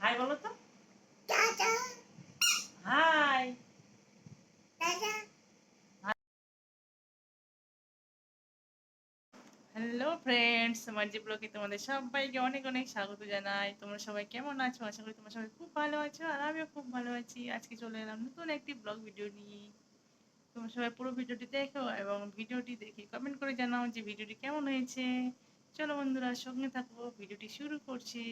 High বলো তো। High. Hello friends আমার যে ব্লগে তোমাদের সবাইকে অনেক অনেক স্বাগত জানাই। তোমরা সবাই কেমন আছো? আশা করি তোমরা সবাই খুব ভালো আছো আর আমিও খুব ভালো আছি। আজকে চলে এলাম নতুন একটি ব্লগ ভিডিও নিয়ে। তোমরা সবাই পুরো ভিডিওটি দেখো এবং ভিডিওটি দেখে কমেন্ট করে জানাও যে ভিডিওটি কেমন হয়েছে। চলো বন্ধুরা সঙ্গে থাকো ভিডিওটি শুরু করছি।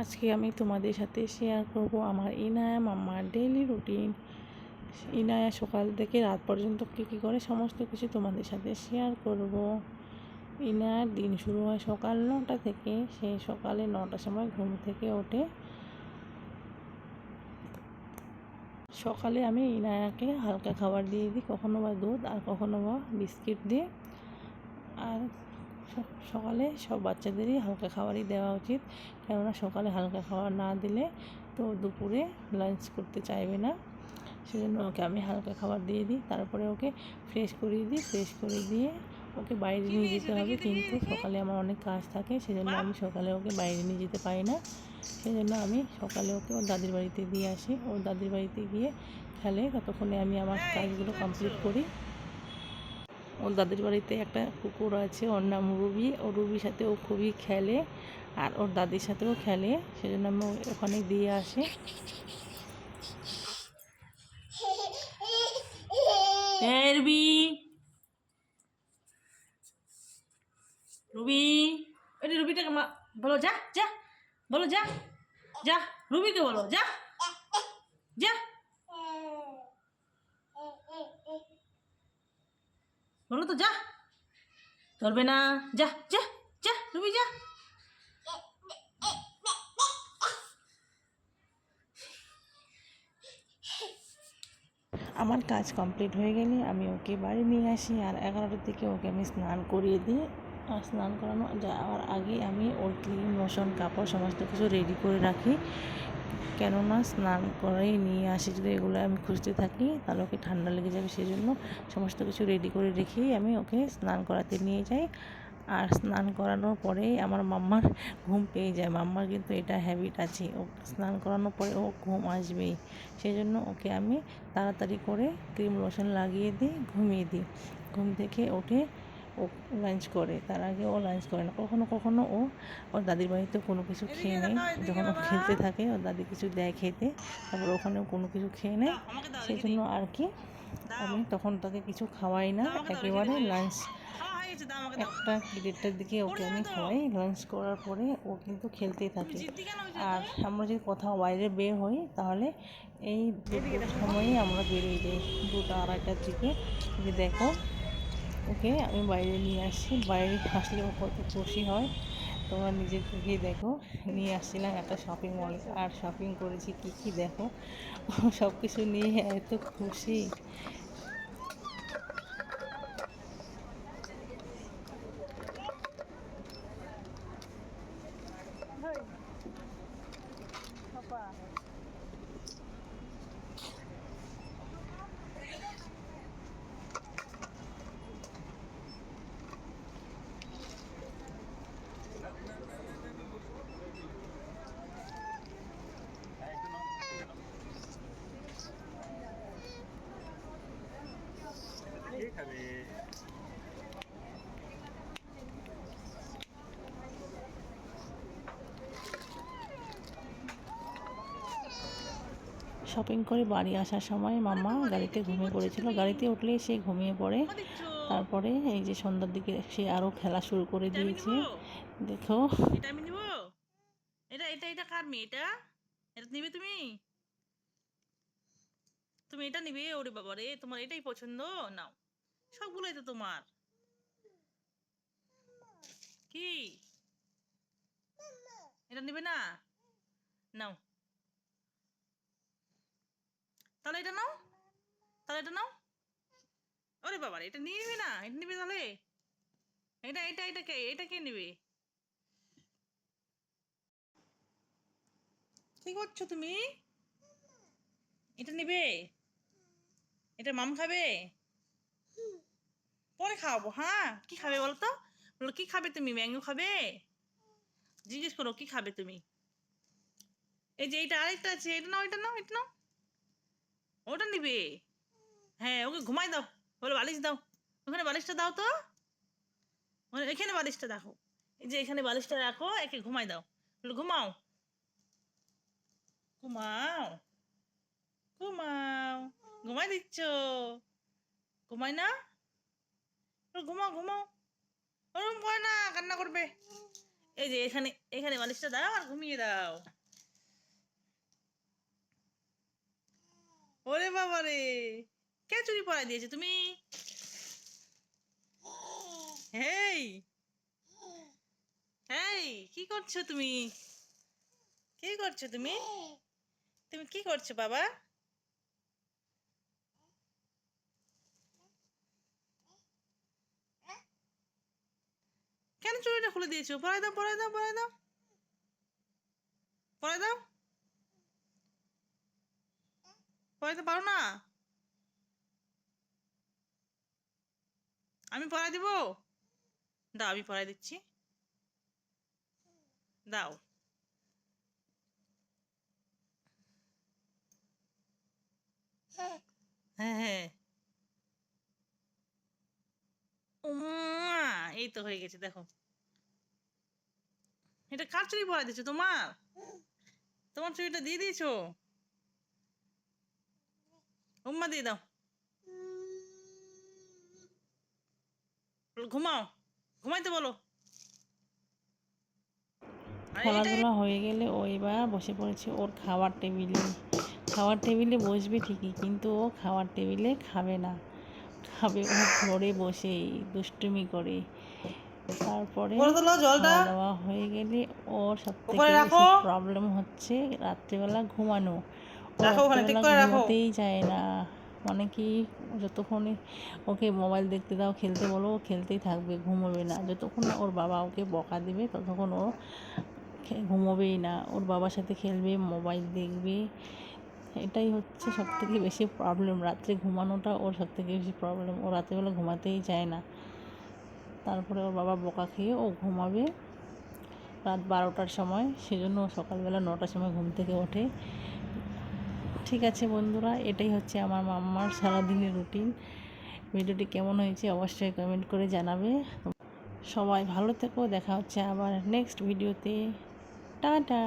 আজকে আমি তোমাদের সাথে শেয়ার করব আমার ইনায়া মাম্মার ডেইলি রুটিন ইনায়া সকাল থেকে রাত পর্যন্ত কী কী করে সমস্ত কিছু তোমাদের সাথে শেয়ার করব। ইনায়ার দিন শুরু হয় সকাল নটা থেকে, সে সকালে নটার সময় ঘুম থেকে ওঠে। সকালে আমি ইনায়াকে হালকা খাবার দিয়ে দিই, কখনো বা দুধ আর কখনো বা বিস্কিট দিয়ে। আর সকালে সব বাচ্চাদেরই হালকা খাবারই দেওয়া উচিত। কেননা সকালে হালকা খাবার না দিলে তো দুপুরে লাঞ্চ করতে চাইবে না। সেজন্য ওকে আমি হালকা খাবার দিয়ে দিই, তারপরে ওকে ফ্রেশ করিয়ে দিই ফ্রেশ করে দিয়ে ওকে বাইরে নিয়ে যেতে হবে। কিন্তু সকালে আমার অনেক কাজ থাকে, সেজন্য আমি সকালে ওকে বাইরে নিয়ে যেতে পারি না। সেজন্য আমি সকালে ওকে ওর দাদির বাড়িতে দিয়ে আসি। ওর দাদির বাড়িতে গিয়ে খেলে ততক্ষণে আমি আমার কাজগুলো কমপ্লিট করি। ওর দাদির বাড়িতে একটা কুকুর আছে, ওর নাম রুবি। ও রুবির সাথে ও খুবই খেলে আর ওর দাদির সাথেও খেলে, সেজন্য আমি ওখানে দিয়ে আসি। এই রুবি। রুবি। এই রুবিটাকে মা, বলো, যা যা, বলো, যা যা, রুবিকে বলো, যা যা। বলো তো, যা। ধরবে না। যা যা যা, তুমি যা। আমার কাজ কমপ্লিট হয়ে গেলে আমি ওকে বাড়ি নিয়ে আসি আর এগারোটার দিকে ওকে আমি স্নান করিয়ে আর স্নান করানো যাওয়ার আগে আমি ওর ক্রিম লোশন কাপড় সমস্ত কিছু রেডি করে রাখি। কেননা স্নান করেই নিয়ে আসি, যদি এগুলো আমি খুঁজতে থাকি, তাহলে ওকে ঠান্ডা লেগে যাবে সেই জন্য সমস্ত কিছু রেডি করে রেখেই আমি ওকে স্নান করাতে নিয়ে যাই। আর স্নান করানোর পরেই আমার মাম্মার ঘুম পেয়ে যায়। মাম্মার কিন্তু এটা হ্যাবিট আছে, ও স্নান করানোর পরে ও ঘুম আসবেই। সেই জন্য ওকে আমি তাড়াতাড়ি করে ক্রিম লোশন লাগিয়ে দিই, ঘুমিয়ে দিই। ঘুম থেকে উঠে ও লাঞ্চ করে তার আগে ও লাঞ্চ করে না। কখনো কখনো ও ওর দাদির বাড়িতে কোনো কিছু খেয়ে নেয় যখন ও খেলতে থাকে ওর দাদি কিছু দেয় খেতে তারপর ওখানেও কোনো কিছু খেয়ে নেয়। সেই জন্য আর কি আমি তখন তাকে কিছু খাওয়াই না একেবারে লাঞ্চ একটা দেড়টার দিকে ওকে আমি খাওয়াই লাঞ্চ করার পরে ও কিন্তু খেলতেই থাকে। আর আমরা যদি কোথাও বাইরে বের হই তাহলে এই সময়ই আমরা বেরিয়ে যাই দুটো আড়াইটার দিকে। যে দেখো ওকে, আমি বাইরে নিয়ে আসছি বাইরে আসলে ও কত খুশি হয়। তোমরা নিজের চোখেই দেখো। নিয়ে আসছিলাম একটা শপিং মলে আর শপিং করেছি কী কী দেখো? সব কিছু নিয়ে এত খুশি। শপিং করে বাড়ি আসার সময় মামা গাড়িতে ঘুমিয়ে পড়েছিল। গাড়িতে উঠলেই সে ঘুমিয়ে পড়ে। তারপরে এই যে সন্ধ্যার দিকে সে আরও খেলা শুরু করে দিয়েছে। দেখো। এটা আমি নিব? এটা এটা এটা কার মেয়ে এটা? এটা নিবে তুমি? তুমি এটা নিবে? ওরে বাবা রে তোমার এটাই পছন্দ? নাও। সবগুলোই তো তোমার। কি? এটা নিবে না? নাও। তাহলে এটা নাও। তাহলে এটা নাও। ওরে বাবা এটা নিবে না, এটা নিবে তাহলে। এটা এটা এটা কে এটা কে নিবে? কি করছ তুমি? এটা নিবে? এটা মাম খাবে? পরে খাওয়াবো হ্যাঁ? কি খাবে বলো তো বলো, কি খাবে তুমি? ম্যাঙ্গো খাবে? জিজ্ঞেস করো, কি খাবে তুমি? এই যে এইটা আরেকটা আছে, এটা নাও এটা নাও এটা নাও। ওটা নিবে? হ্যাঁ ওকে ঘুমাই দাও। বলো বালিশ দাও। ওখানে বালিশটা দাও তো। ওখানে- এখানে বালিশটা রাখো এই যে এখানে বালিশটা রাখো, একে ঘুমাই দাও। বলো, ঘুমাও। ঘুমাও। ঘুমাও। ঘুমাই দিচ্ছ? ঘুমাই না? ঘুমাও ঘুমাও। ওরকম করে না, কান্না করবে। এই যে এখানে এখানে বালিশটা দাও আর ঘুমিয়ে দাও। ওরে বাবা রে। কে চুরি পড়াই দিয়েছে তুমি? হেই। হেই, কি করছ তুমি? কি করছ তুমি? তুমি কি করছ বাবা? কেন চুরিটা খুলে দিয়েছ? পড়াই দাও পড়াই দাও পড়াই দাও। পড়াই দাও। পড়াইতে পারো না? আমি পড়াই দিব? দাও, আমি পড়াই দিচ্ছি। দাও। হ্যাঁ হ্যাঁ। এই তো হয়ে গেছে, দেখো। এটা কার চুরি পড়াই দিচ্ছ, তোমার? তোমার চুরিটা দিয়ে দিয়েছ? উম্মা দিয়ে দাও ঘুমাও ঘুমাইতে বলো খেলাধুলা হয়ে গেলে ও এবার বসে পড়েছে ওর খাওয়ার টেবিলে। খাওয়ার টেবিলে বসবে ঠিকই কিন্তু ও খাওয়ার টেবিলে খাবে না। খাবে ও ঘরে বসে দুষ্টুমি করে। তারপরে দাওয়া হয়ে গেলে ওর সব থেকে প্রবলেম হচ্ছে রাত্রেবেলা ঘুমানো। রাখো ওখানে, ঠিক করে রাখো। ঘুমোতেই চায় না। মানে কি যতক্ষণে ওকে মোবাইল দেখতে দাও খেলতে বলো ও খেলতেই থাকবে ঘুমোবে না। যতক্ষণ না ওর বাবা ওকে বকা দেবে ততক্ষণ ও ঘুমোবেই না। ওর বাবার সাথে খেলবে মোবাইল দেখবে। এটাই হচ্ছে সব থেকে বেশি প্রবলেম রাত্রে ঘুমানোটা ওর সব থেকে বেশি প্রবলেম ও রাত্রেবেলা ঘুমাতেই চায় না। তারপরে ওর বাবা বকা খেয়ে ও ঘুমাবে রাত বারোটার সময়। সেজন্য সকালবেলা নটার সময় ঘুম থেকে ওঠে। ঠিক আছে বন্ধুরা, এটাই হচ্ছে আমার মাম্মার সারাদিনের রুটিন। ভিডিওটি কেমন হয়েছে অবশ্যই কমেন্ট করে জানাবে। সবাই ভালো থেকো, দেখা হচ্ছে আবার নেক্সট ভিডিওতে। টাটা!